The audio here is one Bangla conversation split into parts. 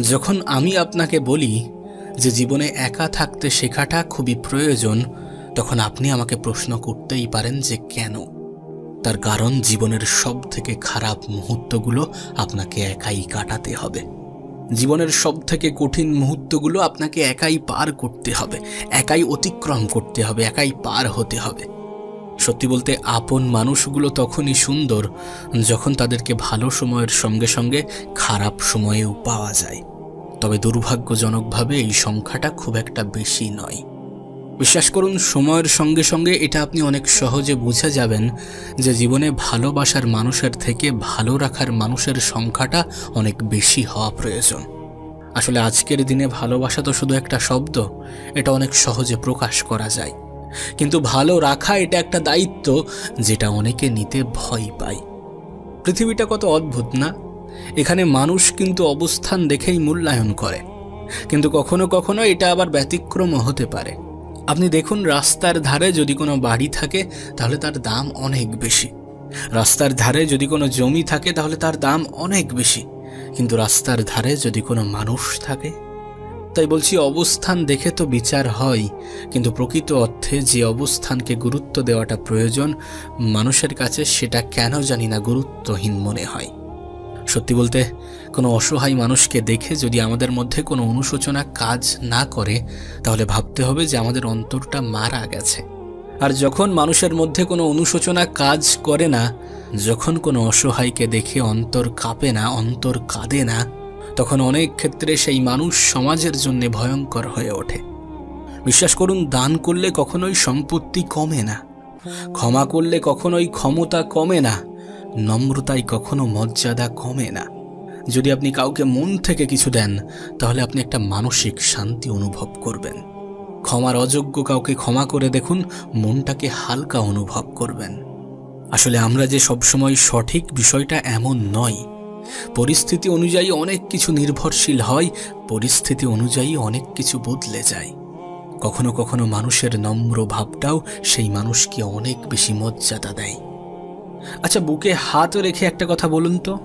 যখন আমি আপনাকে বলি যে জীবনে একা থাকতে শেখাটা খুবই প্রয়োজন, তখন আপনি আমাকে প্রশ্ন করতেই পারেন যে কেন? তার কারণ জীবনের সব থেকে খারাপ মুহূর্তগুলো আপনাকে একাই কাটাতে হবে। জীবনের সব থেকে কঠিন মুহূর্তগুলো আপনাকে একাই পার করতে হবে, একাই অতিক্রম করতে হবে, একাই পার হতে হবে। সত্যি বলতে আপন মানুষগুলো তখনই সুন্দর যখন তাদেরকে ভালো সময়ের সঙ্গে সঙ্গে খারাপ সময়েও পাওয়া যায়। তবে দুর্ভাগ্যজনকভাবে এই সংখ্যাটা খুব একটা বেশি নয়। বিশ্বাস করুন, সময়ের সঙ্গে সঙ্গে এটা আপনি অনেক সহজে বুঝে যাবেন যে জীবনে ভালোবাসার মানুষের থেকে ভালো রাখার মানুষের সংখ্যাটা অনেক বেশি হওয়া প্রয়োজন। আসলে আজকের দিনে ভালোবাসা তো শুধু একটা শব্দ, এটা অনেক সহজে প্রকাশ করা যায়। কিন্তু ভালো রাখা এটা একটা দায়িত্ব যেটা অনেকে নিতে ভয় পায়। পৃথিবীটা কত অদ্ভুত না? এখানে মানুষ কিন্তু অবস্থান দেখেই মূল্যায়ন করে। কিন্তু কখনো কখনো এটা আবার ব্যতিক্রমও হতে পারে। আপনি দেখুন, রাস্তার ধারে যদি কোনো বাড়ি থাকে, তাহলে তার দাম অনেক বেশি। রাস্তার ধারে যদি কোনো জমি থাকে, তাহলে তার দাম অনেক বেশি। কিন্তু রাস্তার ধারে যদি কোনো মানুষ থাকে তাই বলছি, অবস্থান দেখে তো বিচার হয়। কিন্তু প্রকৃত অর্থে যে অবস্থানকে গুরুত্ব দেওয়াটা প্রয়োজন, মানুষের কাছে সেটা কেন জানি না গুরুত্বহীন মনে হয়। সত্যি বলতে, কোনো অসহায় মানুষকে দেখে যদি আমাদের মধ্যে কোনো অনুশোচনা কাজ না করে, তাহলে ভাবতে হবে যে আমাদের অন্তরটা মারা গেছে। আর যখন মানুষের মধ্যে কোনো অনুশোচনা কাজ করে না, যখন কোনো অসহায়কে দেখে অন্তর কাঁপে না, অন্তর কাঁদে না তখন অনেক ক্ষেত্রে সেই মানুষ সমাজের জন্য ভয়ঙ্কর হয়ে ওঠে। বিশ্বাস করুন, দান করলে কখনোই সম্পত্তি কমে না। ক্ষমা করলে কখনোই ক্ষমতা কমে না। নম্রতায় কখনো মর্যাদা কমে না। যদি আপনি কাউকে মন থেকে কিছু দেন, তাহলে আপনি একটা মানসিক শান্তি অনুভব করবেন। ক্ষমার অযোগ্য কাউকে ক্ষমা করে দেখুন, মনটাকে হালকা অনুভব করবেন। আসলে আমরা যে সবসময় সঠিক বিষয়টা এমন নয়। পরিস্থিতি অনুযায়ী অনেক কিছু নির্ভরশীল হয়, পরিস্থিতি অনুযায়ী অনেক কিছু বদলে যায়। কখনো কখনো মানুষের নম্র ভাবটাও সেই মানুষকে অনেক বেশি মর্যাদা দেয়। আচ্ছা বুকে হাত রেখে একটা কথা বলুন তো।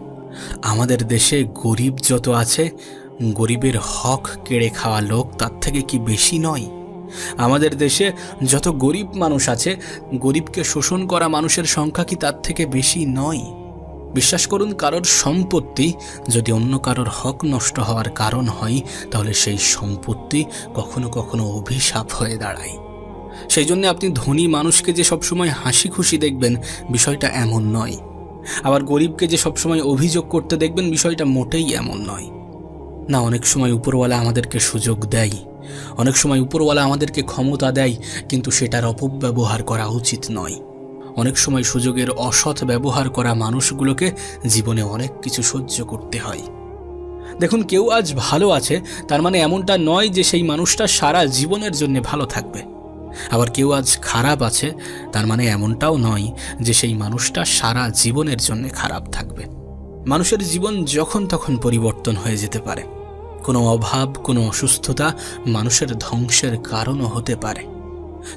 আমাদের দেশে গরিব যত আছে, গরিবের হক কেড়ে খাওয়া লোক তার থেকে কি বেশি নয়? আমাদের দেশে যত গরিব মানুষ আছে, গরিবকে শোষণ করা মানুষের সংখ্যা কি তার থেকে বেশি নয়? বিশ্বাস করুন, কারোর সম্পত্তি যদি অন্য কারোর হক নষ্ট হওয়ার কারণ হয়, তাহলে সেই সম্পত্তি কখনো কখনো অভিশাপ হয়ে দাঁড়ায়। সেই জন্য আপনি ধনী মানুষকে যে সবসময় হাসি খুশি দেখবেন, বিষয়টা এমন নয়। আবার গরিবকে যে সবসময় অভিযোগ করতে দেখবেন, বিষয়টা মোটেই এমন নয়। না, অনেক সময় উপরওয়ালা আমাদেরকে সুযোগ দেয়, অনেক সময় উপরওয়ালা আমাদেরকে ক্ষমতা দেয়, কিন্তু সেটার অপব্যবহার করা উচিত নয়। অনেক সময় সুযোগের অসৎ ব্যবহার করা মানুষগুলোকে জীবনে অনেক কিছু সহ্য করতে হয়। দেখুন, কেউ আজ ভালো আছে, তার মানে এমনটা নয় যে সেই মানুষটা সারা জীবনের জন্য ভালো থাকবে। আবার কেউ আজ খারাপ আছে, তার মানে এমনটাও নয় যে সেই মানুষটা সারা জীবনের জন্য খারাপ থাকবে। মানুষের জীবন যখন তখন পরিবর্তন হয়ে যেতে পারে। কোনো অভাব, কোনো অসুস্থতা মানুষের ধ্বংসের কারণও হতে পারে।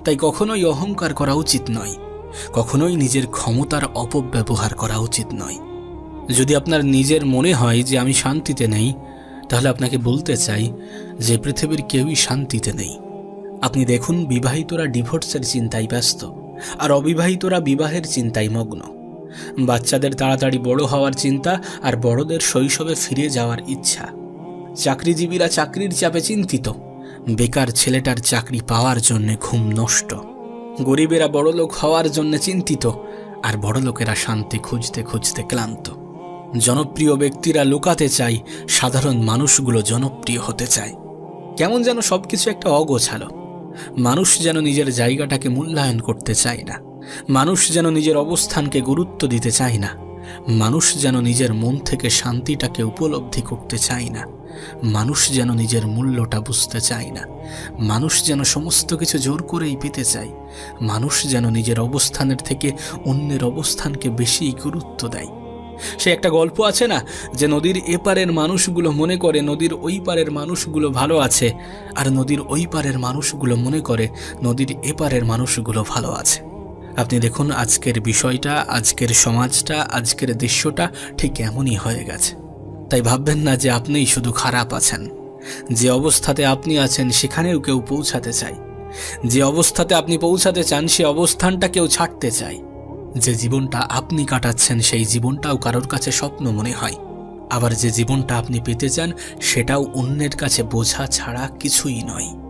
তাই কখনোই অহংকার করা উচিত নয়। কখনোই নিজের ক্ষমতার অপব্যবহার করা উচিত নয়। যদি আপনার নিজের মনে হয় যে আমি শান্তিতে নেই, তাহলে আপনাকে বলতে চাই যে পৃথিবীর কেউই শান্তিতে নেই। আপনি দেখুন, বিবাহিতরা ডিভোর্সের চিন্তায় ব্যস্ত, আর অবিবাহিতরা বিবাহের চিন্তায় মগ্ন। বাচ্চাদের তাড়াতাড়ি বড় হওয়ার চিন্তা আর বড়দের শৈশবে ফিরে যাওয়ার ইচ্ছা। চাকরিজীবীরা চাকরির চাপে চিন্তিত। বেকার ছেলেটার চাকরি পাওয়ার জন্য ঘুম নষ্ট। গরিবেরা বড়লোক হওয়ার জন্য চিন্তিত, আর বড়লোকেরা শান্তি খুঁজতে খুঁজতে ক্লান্ত। জনপ্রিয় ব্যক্তিরা লুকাতে চায়, সাধারণ মানুষগুলো জনপ্রিয় হতে চায়। কেমন যেন সব কিছু একটা অগোছালো। মানুষ যেন নিজের জায়গাটাকে মূল্যায়ন করতে চায় না। মানুষ যেন নিজের অবস্থানকে গুরুত্ব দিতে চায় না। মানুষ যেন নিজের মন থেকে শান্তিটাকে উপলব্ধি করতে চায় না। মানুষ যেন নিজের মূল্যটা বুঝতে চায় না। মানুষ যেন সমস্ত কিছু জোর করেই পেতে চায়। মানুষ যেন নিজের অবস্থানের থেকে অন্যের অবস্থানকে বেশি গুরুত্ব দেয়। সে একটা গল্প আছে না, যে নদীর এপারের মানুষগুলো মনে করে নদীর ওই পারের মানুষগুলো ভালো আছে, আর নদীর ওই পারের মানুষগুলো মনে করে নদীর এপারের মানুষগুলো ভালো আছে। আপনি দেখুন, আজকের বিষয়টা, আজকের সমাজটা, আজকের দৃশ্যটা ঠিক এমনই হয়ে গেছে। তাই ভাববেন না যে আপনিই শুধু খারাপ আছেন। যে অবস্থাতে আপনি আছেন, সেখানেও কেউ পৌঁছাতে চায়। যে অবস্থাতে আপনি পৌঁছাতে চান, সে অবস্থানটা কেউ ছাড়তে চায়। যে জীবনটা আপনি কাটাচ্ছেন, সেই জীবনটাও কারোর কাছে স্বপ্ন মনে হয়। আবার যে জীবনটা আপনি পেতে চান, সেটাও অন্যের কাছে বোঝা ছাড়া কিছুই নয়।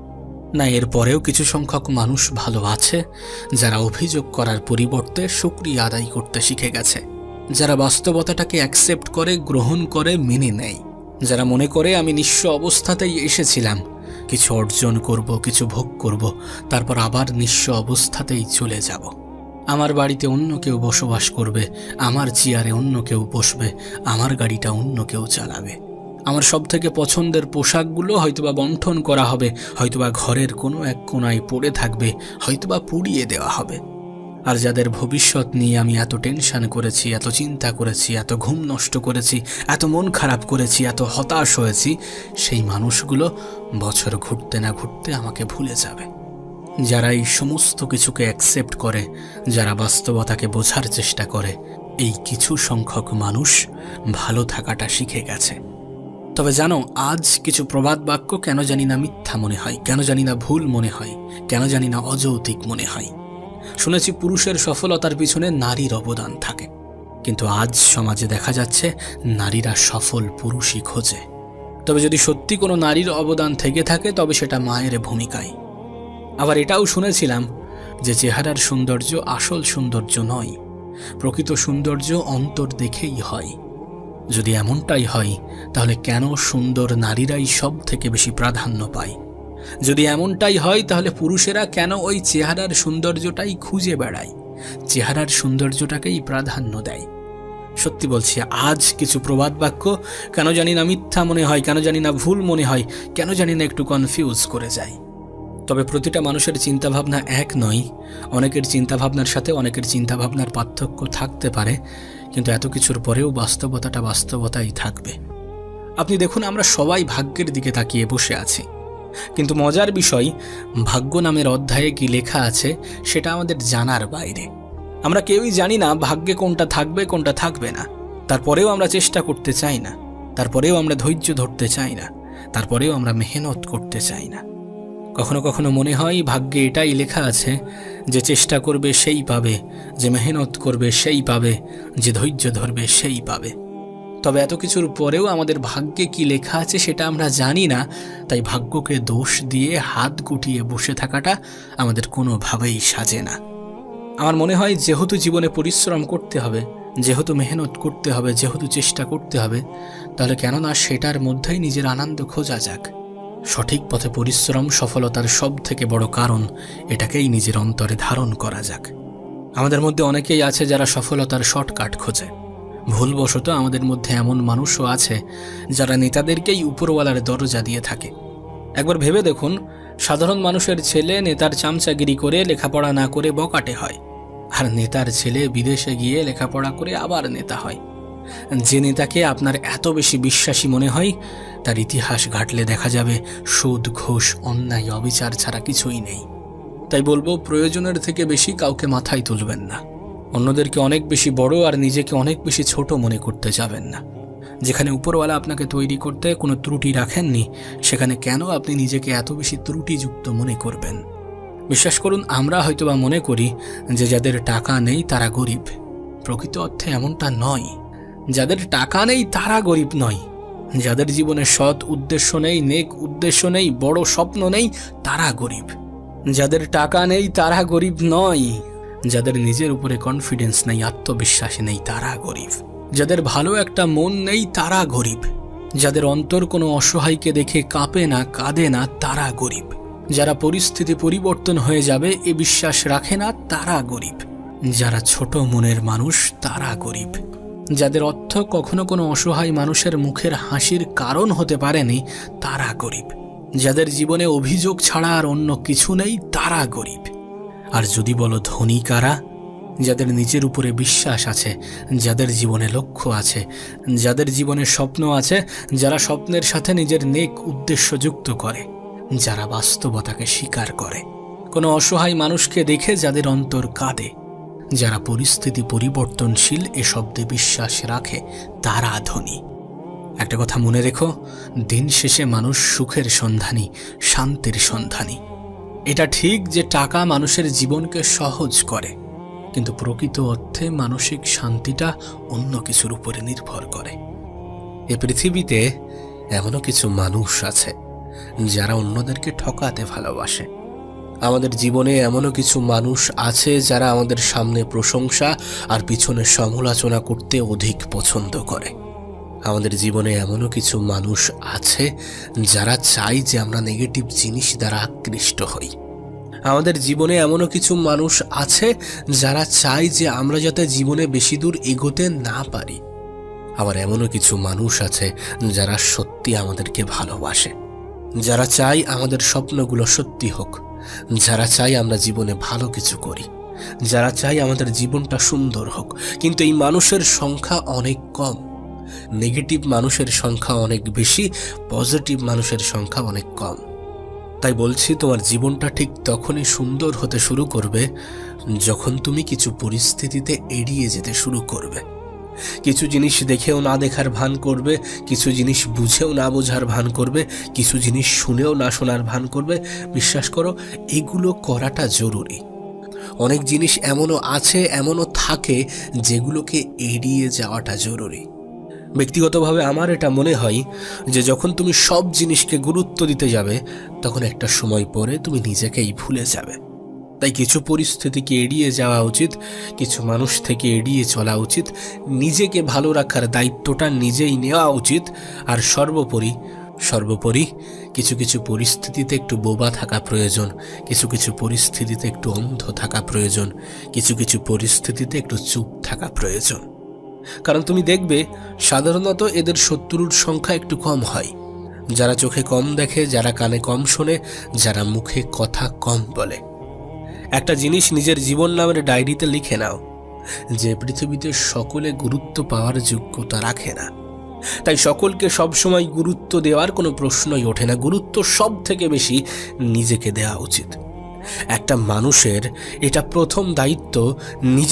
না, এর পরেও কিছু সংখ্যক মানুষ ভালো আছে, যারা অভিযোগ করার পরিবর্তে সুক্রিয়া আদায় করতে শিখে গেছে, যারা বাস্তবতাটাকে অ্যাকসেপ্ট করে, গ্রহণ করে, মেনে নেয়, যারা মনে করে, আমি নিঃস্ব অবস্থাতেই এসেছিলাম, কিছু অর্জন করব, কিছু ভোগ করব, তারপর আবার নিঃস্ব অবস্থাতেই চলে যাব। আমার বাড়িতে অন্য কেউ বসবাস করবে, আমার চেয়ারে অন্য কেউ বসবে, আমার গাড়িটা অন্য কেউ চালাবে। আমার সব থেকে পছন্দের পোশাকগুলো হয়তোবা বন্টন করা হবে, হয়তোবা ঘরের কোনো এক কোনায় পড়ে থাকবে, হয়তোবা পুড়িয়ে দেওয়া হবে। আর যাদের ভবিষ্যৎ নিয়ে আমি এত টেনশন করেছি, এত চিন্তা করেছি, এত ঘুম নষ্ট করেছি, এত মন খারাপ করেছি, এত হতাশ হয়েছি, সেই মানুষগুলো বছর ঘুরতে না ঘুরতে আমাকে ভুলে যাবে। যারা এই সমস্ত কিছুকে অ্যাকসেপ্ট করে, যারা বাস্তবতাকে বোঝার চেষ্টা করে, এই কিছু সংখ্যক মানুষ ভালো থাকাটা শিখে গেছে। তবে জানো, আজ কিছু প্রবাদ বাক্য কেন জানি না মিথ্যা মনে হয়, কেন জানি না ভুল মনে হয়, কেন জানি না অযৌতিক মনে হয়। শুনেছি পুরুষের সফলতার পিছনে নারীর অবদান থাকে, কিন্তু আজ সমাজে দেখা যাচ্ছে নারীরা সফল পুরুষই খোঁজে। তবে যদি সত্যি কোনো নারীর অবদান থেকে থাকে, তবে সেটা মায়ের ভূমিকায় আবার এটাও শুনেছিলাম যে চেহারার সৌন্দর্য আসল সৌন্দর্য নয়, প্রকৃত সৌন্দর্য অন্তর দেখেই হয়। যদি এমনটাই হয়, তাহলে কেন সুন্দর নারীরাই সব থেকে বেশি প্রাধান্য পায়? যদি এমনটাই হয়, তাহলে পুরুষেরা কেন ওই চেহারার সৌন্দর্যটাই খুঁজে বেড়ায়? চেহারার সৌন্দর্যটাকেই প্রাধান্য দেয়। সত্যি বলছি, আজ কিছু প্রবাদ বাক্য, কেন জানি না মিথ্যা মনে হয়, কেন জানি না ভুল মনে হয়, কেন জানি না একটু কনফিউজ করে যায় তবে প্রতিটা মানুষের চিন্তাভাবনা এক নয়, অনেকের চিন্তাভাবনার সাথে অনেকের চিন্তাভাবনার পার্থক্য থাকতে পারে। কিন্তু এত কিছুর পরেও বাস্তবতাটা বাস্তবতাই থাকবে। আপনি দেখুন, আমরা সবাই ভাগ্যের দিকে তাকিয়ে বসে আছি। কিন্তু মজার বিষয়, ভাগ্য নামের অধ্যায়ে কি লেখা আছে, সেটা আমাদের জানার বাইরে। আমরা কেউই জানি না ভাগ্যে কোনটা থাকবে কোনটা থাকবে না। তারপরেও আমরা চেষ্টা করতে চাই না। তারপরেও আমরা ধৈর্য ধরতে চাই না। তারপরেও আমরা মেহনত করতে চাই না। কখনো কখনো মনে হয় ভাগ্যে এটাই লেখা আছে যে চেষ্টা করবে সেই পাবে, যে মেহনত করবে সেই পাবে, যে ধৈর্য ধরবে সেই পাবে। তবে এত কিছুর পরেও আমাদের ভাগ্যে কি লেখা আছে সেটা আমরা জানি না, তাই ভাগ্যকে দোষ দিয়ে হাত গুটিয়ে বসে থাকাটা আমাদের কোনোভাবেই সাজে না। আমার মনে হয় যেহেতু জীবনে পরিশ্রম করতে হবে, যেহেতু মেহনত করতে হবে, যেহেতু চেষ্টা করতে হবে, তাহলে কেননা সেটার মধ্যেই নিজের আনন্দ খোঁজা যাক। সঠিক পথে পরিশ্রম সফলতার সব থেকে বড় কারণ এটাকেই নিজের অন্তরে ধারণ করা যাক। আমাদের মধ্যে অনেকেই আছে যারা সফলতার শর্টকাট খোঁজে। ভুলবশত আমাদের মধ্যে এমন মানুষও আছে যারা নেতাদেরকেই উপরওয়ালার দরজা দিয়ে থাকে। একবার ভেবে দেখুন, সাধারণ মানুষের ছেলে নেতার চামচাগিরি করে লেখাপড়া না করে বকাটে হয়, আর নেতার ছেলে বিদেশে গিয়ে লেখাপড়া করে আবার নেতা হয়। যে নেতাকে আপনার এত বেশি বিশ্বাসী মনে হয় তার ইতিহাস ঘাটলে দেখা যাবে, সুদ, ঘোষ, অন্যায়, অবিচার ছাড়া কিছুই নেই। তাই বলব, প্রয়োজনের থেকে বেশি কাউকে মাথায় তুলবেন না। অন্যদেরকে অনেক বেশি বড় আর নিজেকে অনেক বেশি ছোট মনে করতে যাবেন না। যেখানে উপরওয়ালা আপনাকে তৈরি করতে কোনো ত্রুটি রাখেননি, সেখানে কেন আপনি নিজেকে এত বেশি ত্রুটিযুক্ত মনে করবেন? বিশ্বাস করুন, আমরা হয়তোবা মনে করি যে যাদের টাকা নেই তারা গরিব। প্রকৃত অর্থে এমনটা নয়। যাদের টাকা নেই তারা গরিব নয়। যাদের জীবনে সৎ উদ্দেশ্য নেই, নেক উদ্দেশ্য নেই, বড় স্বপ্ন নেই, তারা গরিব। যাদের টাকা নেই, তারা গরিব নয়। যাদের নিজের উপরে কনফিডেন্স নেই, আত্মবিশ্বাস নেই, তারা গরিব। যাদের ভালো একটা মন নেই, তারা গরিব। যাদের অন্তর কোনো অসহায়কে দেখে কাঁপে না, কাঁদে না, তারা গরিব। যারা পরিস্থিতি পরিবর্তন হয়ে যাবে, এ বিশ্বাস রাখে না, তারা গরিব। যারা ছোট মনের মানুষ, তারা গরিব। যাদের অর্থ কখনো কোনো অসহায় মানুষের মুখের হাসির কারণ হতে পারেনি, তারা গরিব। যাদের জীবনে অভিযোগ ছাড়া আর অন্য কিছু নেই, তারা গরিব। আর যদি বলো ধনী কারা? যাদের নিজের উপরে বিশ্বাস আছে, যাদের জীবনে লক্ষ্য আছে, যাদের জীবনে স্বপ্ন আছে, যারা স্বপ্নের সাথে নিজের নেক উদ্দেশ্য যুক্ত করে, যারা বাস্তবতাকে স্বীকার করে। কোনো অসহায় মানুষকে দেখে যাদের অন্তর কাঁদে যারা পরিস্থিতি পরিবর্তনশীল এ শব্দে বিশ্বাস রাখে, তারা ধনী। একটা কথা মনে রেখো, দিন শেষে মানুষ সুখের সন্ধানী, শান্তির সন্ধানী। এটা ঠিক যে টাকা মানুষের জীবনকে সহজ করে, কিন্তু প্রকৃত অর্থে মানসিক শান্তিটা অন্য কিছুর উপরে নির্ভর করে। এ পৃথিবীতে এমনও কিছু মানুষ আছে, যারা অন্যদেরকে ঠকাতে ভালোবাসে। আমাদের জীবনে এমনও কিছু মানুষ আছে যারা আমাদের সামনে প্রশংসা আর পিছনে সমালোচনা করতে অধিক পছন্দ করে। আমাদের জীবনে এমনও কিছু মানুষ আছে যারা চাই যে আমরা নেগেটিভ জিনিস দ্বারা আকৃষ্ট হই। আমাদের জীবনে এমনও কিছু মানুষ আছে যারা চাই যে আমরা যাতে জীবনে বেশি দূর এগোতে না পারি। আবার এমনও কিছু মানুষ আছে যারা সত্যি আমাদেরকে ভালোবাসে, যারা চাই আমাদের স্বপ্নগুলো সত্যি হোক। যারা চাই আমরা জীবনে ভালো কিছু করি, যারা চাই আমাদের জীবনটা সুন্দর হোক, কিন্তু এই মানুষের সংখ্যা অনেক কম। নেগেটিভ মানুষের সংখ্যা অনেক বেশি, পজিটিভ মানুষের সংখ্যা অনেক কম। তাই বলছি, তোমার জীবনটা ঠিক তখনই সুন্দর হতে শুরু করবে, যখন তুমি কিছু পরিস্থিতিতে এড়িয়ে যেতে শুরু করবে। কিছু জিনিস দেখেও না দেখার ভান করবে, কিছু জিনিস বুঝেও না বোঝার ভান করবে, কিছু জিনিস শুনেও না শোনার ভান করবে। বিশ্বাস করো, এগুলো করাটা জরুরি। অনেক জিনিস এমনও আছে, এমনও থাকে যেগুলোকে এড়িয়ে যাওয়াটা জরুরি। ব্যক্তিগতভাবে আমার এটা মনে হয় যে যখন তুমি সব জিনিসকে গুরুত্ব দিতে যাবে, তখন একটা সময় পরে তুমি নিজেকেই ভুলে যাবে। তাই কিছু পরিস্থিতিকে এড়িয়ে যাওয়া উচিত, কিছু মানুষ থেকে এড়িয়ে চলা উচিত, নিজেকে ভালো রাখার দায়িত্বটা নিজেই নেওয়া উচিত, আর সর্বোপরি সর্বোপরি কিছু কিছু পরিস্থিতিতে একটু বোবা থাকা প্রয়োজন, কিছু কিছু পরিস্থিতিতে একটু অন্ধ থাকা প্রয়োজন, কিছু কিছু পরিস্থিতিতে একটু চুপ থাকা প্রয়োজন। কারণ তুমি দেখবে, সাধারণত এদের শত্রুর সংখ্যা একটু কম হয়। যারা চোখে কম দেখে, যারা কানে কম শোনে, যারা মুখে কথা কম বলে। একটা জিনিস নিজের জীবন নামের ডায়েরিতে লিখে নাও। যে পৃথিবীতে সকলে গুরুত্ব পাওয়ার যোগ্যতা রাখে না। তাই সকলকে সবসময় গুরুত্ব দেওয়ার কোনো প্রশ্নই ওঠে না। গুরুত্ব সব থেকে বেশি নিজেকে দেওয়া উচিত। একটা মানুষের এটা প্রথম দায়িত্ব নিজে